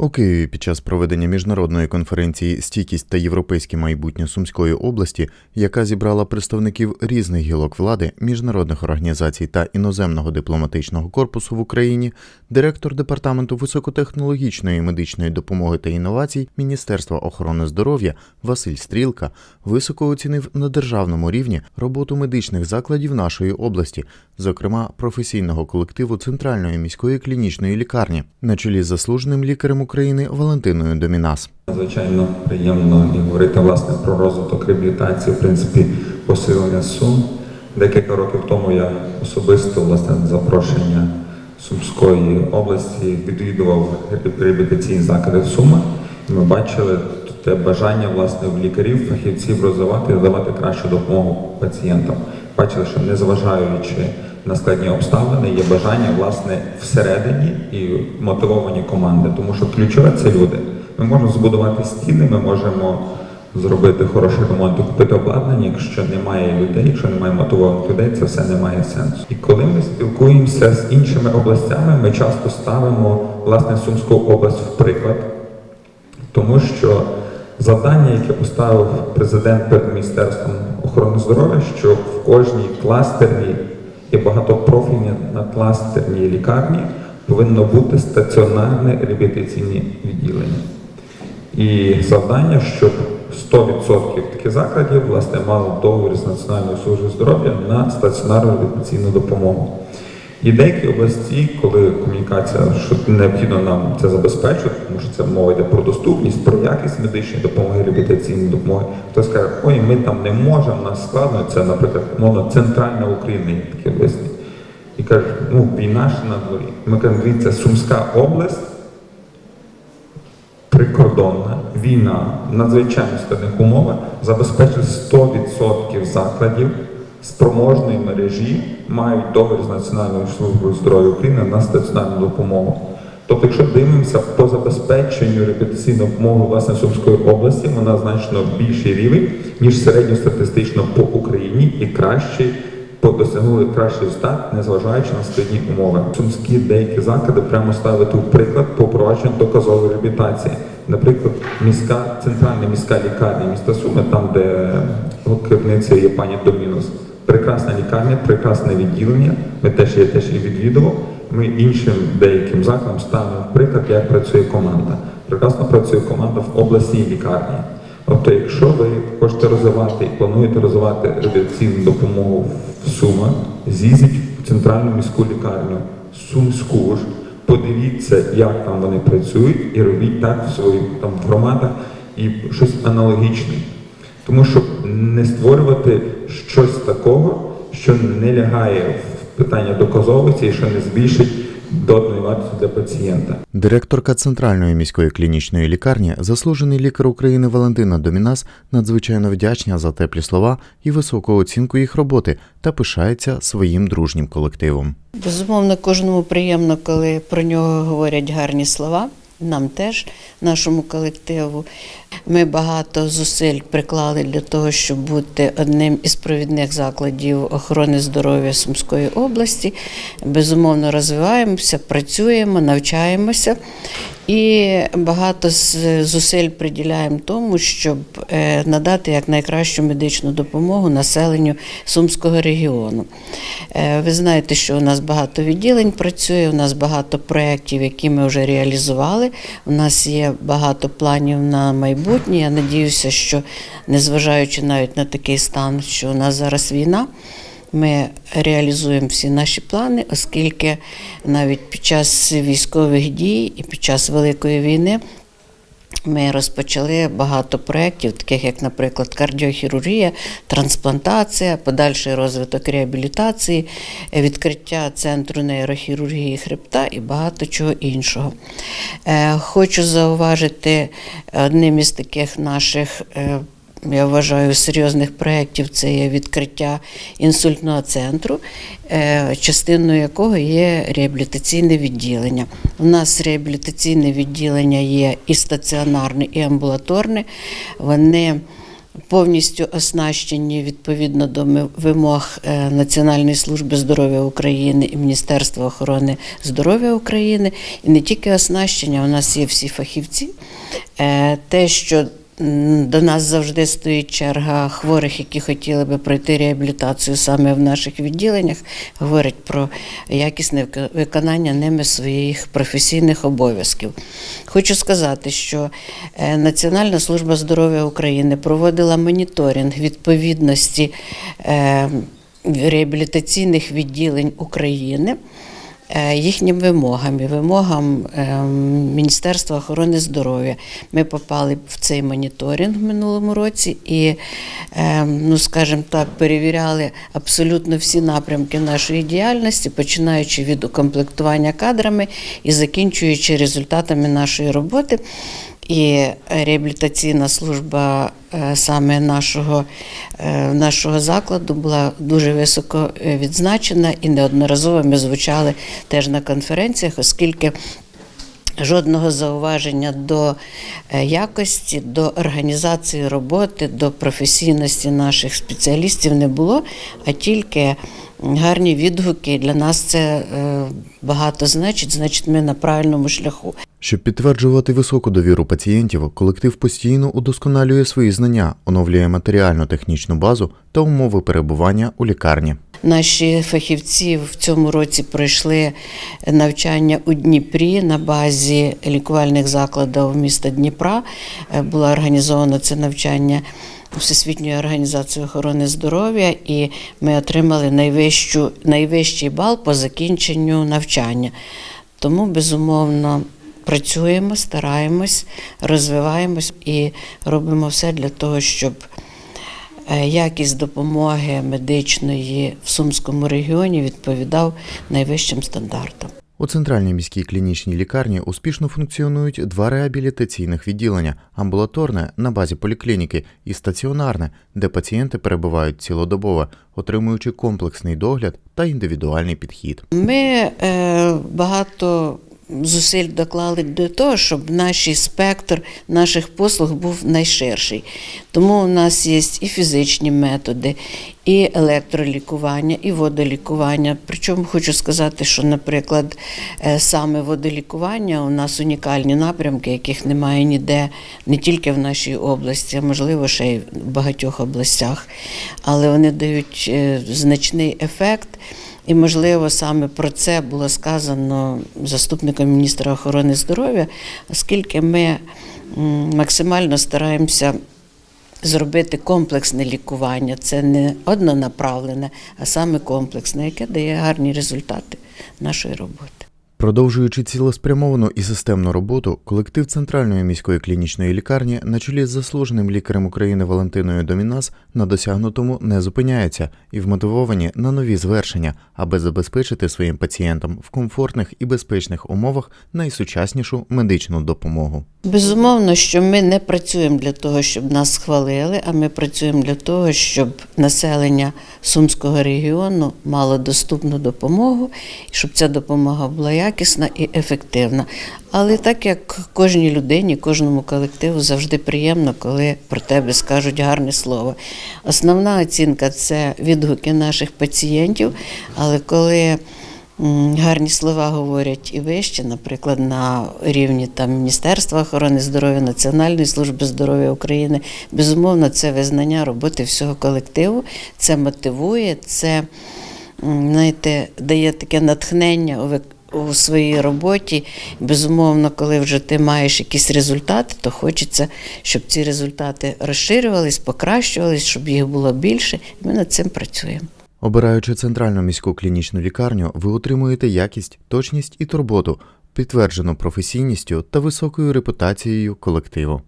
У Києві під час проведення міжнародної конференції Стійкість та європейське майбутнє Сумської області, яка зібрала представників різних гілок влади, міжнародних організацій та іноземного дипломатичного корпусу в Україні, директор департаменту високотехнологічної медичної допомоги та інновацій Міністерства охорони здоров'я Василь Стрілка високо оцінив на державному рівні роботу медичних закладів нашої області, зокрема професійного колективу Центральної міської клінічної лікарні, на чолі з заслуженим лікарем України Валентиною Домінас. Надзвичайно приємно говорити власне про розвиток реабілітації, в принципі, посилення сум. Декілька років тому я особисто власне запрошення Сумської області відвідував реабілітаційні заклади. І ми бачили те бажання власне в лікарів, фахівців розвивати давати кращу допомогу пацієнтам. Бачили, що незважаючи на складні обставини, є бажання власне всередині і мотивовані команди, тому що ключове це люди. Ми можемо збудувати стіни, ми можемо зробити хороший ремонт і купити обладнання. Якщо немає людей, якщо немає мотивованих людей, це все не має сенсу. І коли ми спілкуємося з іншими областями, ми часто ставимо власне Сумську область в приклад, тому що завдання, яке поставив президент перед Міністерством охорони здоров'я, що в кожній кластерній і багатопрофільні надластерній лікарні повинно бути стаціонарне реабілітаційне відділення. І завдання, щоб 100% таких закладів власне мали договір з Національною службою здоров'я на стаціонарну реабілітаційну допомогу. І деякі області, коли комунікація, що необхідно нам це забезпечити, тому що це мова йде про доступність, про якість медичної допомоги, реабілітаційної допомоги, хтось каже, ой, ми там не можемо, нас складно, це, наприклад, мовно центральна Україна, є такі області. І кажуть, ну, війна ж на дворі. Ми кажемо, дивіться, Сумська область, прикордонна, війна, надзвичайно складних умовах забезпечує 100% закладів спроможної мережі мають договір з Національною службою здоров'я України на стаціонарну допомогу. Тобто, якщо дивимося по забезпеченню реабілітаційної допомоги власне Сумської області, вона значно більший рівень, ніж середньостатистично по Україні і кращий по- досягнули кращий результат, незважаючи на складні умови. Сумські деякі заклади прямо ставити у приклад по впровадженню доказової реабілітації. Наприклад, міська центральна міська лікарня міста Суми, там де керівниця є пані Домінус. Прекрасна лікарня, прекрасне відділення. Ми теж я теж її відвідував. Ми іншим деяким закладам ставимо приклад, як працює команда. Прекрасно працює команда в обласній лікарні. Тобто, якщо ви хочете розвивати і плануєте розвивати реабілітаційну допомогу в Сумах, з'їздіть в центральну міську лікарню, Сумську ж, подивіться, як там вони працюють, і робіть так в своїх там громадах і щось аналогічне. Тому щоб не створювати щось такого, що не лягає в питання доказовості і що не збільшить доданої вартості для пацієнта. Директорка Центральної міської клінічної лікарні, заслужений лікар України Валентина Домінас, надзвичайно вдячна за теплі слова і високу оцінку їх роботи та пишається своїм дружнім колективом. Безумовно, кожному приємно, коли про нього говорять гарні слова. Нам теж, нашому колективу. Ми багато зусиль приклали для того, щоб бути одним із провідних закладів охорони здоров'я Сумської області. Безумовно, розвиваємося, працюємо, навчаємося і багато зусиль приділяємо тому, щоб е, надати якнайкращу медичну допомогу населенню Сумського регіону. Е, Ви знаєте, що у нас багато відділень працює, у нас багато проєктів, які ми вже реалізували. У нас є багато планів на майбутнє. Я надіюся, що незважаючи навіть на такий стан, що у нас зараз війна. Ми реалізуємо всі наші плани, оскільки навіть під час військових дій і під час Великої війни ми розпочали багато проєктів, таких як, наприклад, кардіохірургія, трансплантація, подальший розвиток реабілітації, відкриття центру нейрохірургії хребта і багато чого іншого. Е, Хочу зауважити одним із таких наших. е, я вважаю, серйозних проєктів це є відкриття інсультного центру, е, частиною якого є реабілітаційне відділення. У нас реабілітаційне відділення є і стаціонарне, і амбулаторне. Вони повністю оснащені відповідно до вимог е, Національної служби здоров'я України і Міністерства охорони здоров'я України. І не тільки оснащення, у нас є всі фахівці. Е, Те, що до нас завжди стоїть черга хворих, які хотіли би пройти реабілітацію саме в наших відділеннях, говорить про якісне виконання ними своїх професійних обов'язків. Хочу сказати, що е, Національна служба здоров'я України проводила моніторинг відповідності е, реабілітаційних відділень України їхнім вимогам і вимогам е, Міністерства охорони здоров'я. Ми попали в цей моніторинг в минулому році і, е, ну скажімо так, перевіряли абсолютно всі напрямки нашої діяльності, починаючи від укомплектування кадрами і закінчуючи результатами нашої роботи. І реабілітаційна служба е, саме нашого, е, нашого закладу була дуже високо е, відзначена і неодноразово ми звучали теж на конференціях, оскільки жодного зауваження до якості, до організації роботи, до професійності наших спеціалістів не було, а тільки гарні відгуки. Для нас це е, багато значить, значить, ми на правильному шляху. Щоб підтверджувати високу довіру пацієнтів, колектив постійно удосконалює свої знання, оновлює матеріально-технічну базу та умови перебування у лікарні. Наші фахівці в цьому році пройшли навчання у Дніпрі на базі лікувальних закладів міста Дніпра. Е, Було організовано це навчання Всесвітньою організацією охорони здоров'я, і ми отримали найвищу, найвищий бал по закінченню навчання. Тому, безумовно, працюємо, стараємось, розвиваємось і робимо все для того, щоб е, якість допомоги медичної в Сумському регіоні відповідав найвищим стандартам. У центральній міській клінічній лікарні успішно функціонують два реабілітаційних відділення: амбулаторне на базі поліклініки і стаціонарне, де пацієнти перебувають цілодобово, отримуючи комплексний догляд та індивідуальний підхід. Ми е, багато зусиль доклали до того, щоб наш спектр наших послуг був найширший. Тому у нас є і фізичні методи, і електролікування, і водолікування. Причому хочу сказати, що, наприклад, е, саме водолікування у нас унікальні напрямки, яких немає ніде, не тільки в нашій області, а можливо ще й в багатьох областях. Але вони дають е, значний ефект. І, можливо, саме про це було сказано заступником міністра охорони здоров'я, оскільки ми максимально стараємося зробити комплексне лікування. Це не однонаправлене, а саме комплексне, яке дає гарні результати нашої роботи. Продовжуючи цілеспрямовану і системну роботу, колектив Центральної міської клінічної лікарні на чолі з заслуженим лікарем України Валентиною Домінас на досягнутому не зупиняється і вмотивовані на нові звершення, аби забезпечити своїм пацієнтам в комфортних і безпечних умовах найсучаснішу медичну допомогу. Безумовно, що ми не працюємо для того, щоб нас схвалили, а ми працюємо для того, щоб населення Сумського регіону мало доступну допомогу, щоб ця допомога була якісна і ефективна. Але так як кожній людині, кожному колективу завжди приємно, коли про тебе скажуть гарне слово. Основна оцінка це відгуки наших пацієнтів, але коли Гарні слова говорять і вище, наприклад, на рівні там Міністерства охорони здоров'я, Національної служби здоров'я України. Безумовно, це визнання роботи всього колективу, це мотивує, це знаєте, дає таке натхнення у своїй роботі. Безумовно, коли вже ти маєш якісь результати, то хочеться, щоб ці результати розширювались, покращувались, щоб їх було більше. Ми над цим працюємо. Обираючи центральну міську клінічну лікарню, ви отримуєте якість, точність і турботу, підтверджену професійністю та високою репутацією колективу.